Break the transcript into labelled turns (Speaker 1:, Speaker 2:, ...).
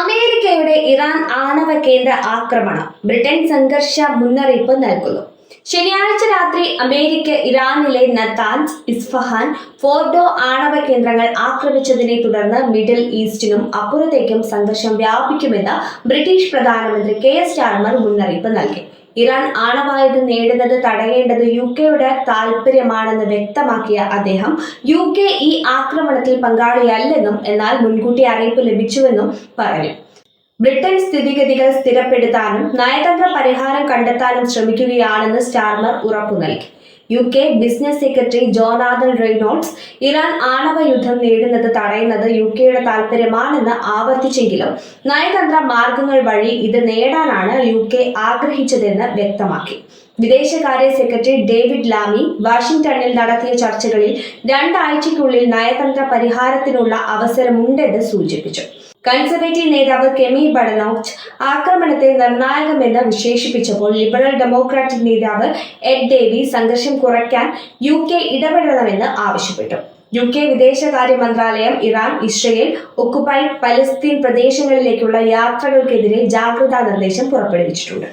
Speaker 1: അമേരിക്കയുടെ ഇറാൻ ആണവ കേന്ദ്ര ആക്രമണം. ബ്രിട്ടൻ സംഘർഷ മുന്നറിയിപ്പ് നൽകുന്നു. ശനിയാഴ്ച രാത്രി അമേരിക്ക ഇറാനിലെ നത്താൻസ് ഇസ്ഫഹാൻ ഫോർഡോ ആണവ കേന്ദ്രങ്ങൾ ആക്രമിച്ചതിനെ തുടർന്ന് മിഡിൽ ഈസ്റ്റിനും അപ്പുറത്തേക്കും സംഘർഷം വ്യാപിക്കുമെന്ന് ബ്രിട്ടീഷ് പ്രധാനമന്ത്രി കെ എസ് ചാർമർ മുന്നറിയിപ്പ് നൽകി. ഇറാൻ ആണവായുധം നേടുന്നത് തടയേണ്ടത് യു കെയുടെ താല്പര്യമാണെന്ന് വ്യക്തമാക്കിയ അദ്ദേഹം യു കെ ഈ ആക്രമണത്തിൽ പങ്കാളിയല്ലെന്നും എന്നാൽ മുൻകൂട്ടി അറിയിപ്പ് ലഭിച്ചുവെന്നും പറഞ്ഞു. ബ്രിട്ടൻ സ്ഥിതിഗതികൾ സ്ഥിരപ്പെടുത്താനും നയതന്ത്ര പരിഹാരം കണ്ടെത്താനും ശ്രമിക്കുകയാണെന്ന് സ്റ്റാർമർ ഉറപ്പു നൽകി U K business secretary Jonathan Reynolds Iran ആണവ യുദ്ധം നേടുന്നത് തടയുന്നത് യു കെയുടെ താൽപര്യമാണെന്ന് ആവർത്തിച്ചെങ്കിലും നയതന്ത്ര മാർഗങ്ങൾ വഴി ഇത് നേടാനാണ് യു കെ ആഗ്രഹിച്ചതെന്ന് വ്യക്തമാക്കി. വിദേശകാര്യ സെക്രട്ടറി ഡേവിഡ് ലാമി വാഷിംഗ്ടണിൽ നടത്തിയ ചർച്ചകളിൽ രണ്ടാഴ്ചയ്ക്കുള്ളിൽ നയതന്ത്ര പരിഹാരത്തിനുള്ള അവസരമുണ്ടെന്ന് സൂചിപ്പിച്ചു. കൺസർവേറ്റീവ് നേതാവ് കെമി ബഡനോച്ച് ആക്രമണത്തെ നിർണായകമെന്ന് വിശേഷിപ്പിച്ചപ്പോൾ ലിബറൽ ഡെമോക്രാറ്റിക് നേതാവ് എഡ് ഡേവി സംഘർഷം കുറയ്ക്കാൻ യു കെ ഇടപെടണമെന്ന് ആവശ്യപ്പെട്ടു. യു കെ വിദേശകാര്യ മന്ത്രാലയം ഇറാൻ ഇസ്രയേൽ ഒക്കുപൈഡ് പലസ്തീൻ പ്രദേശങ്ങളിലേക്കുള്ള യാത്രകൾക്കെതിരെ ജാഗ്രതാ നിർദ്ദേശം പുറപ്പെടുവിച്ചിട്ടുണ്ട്.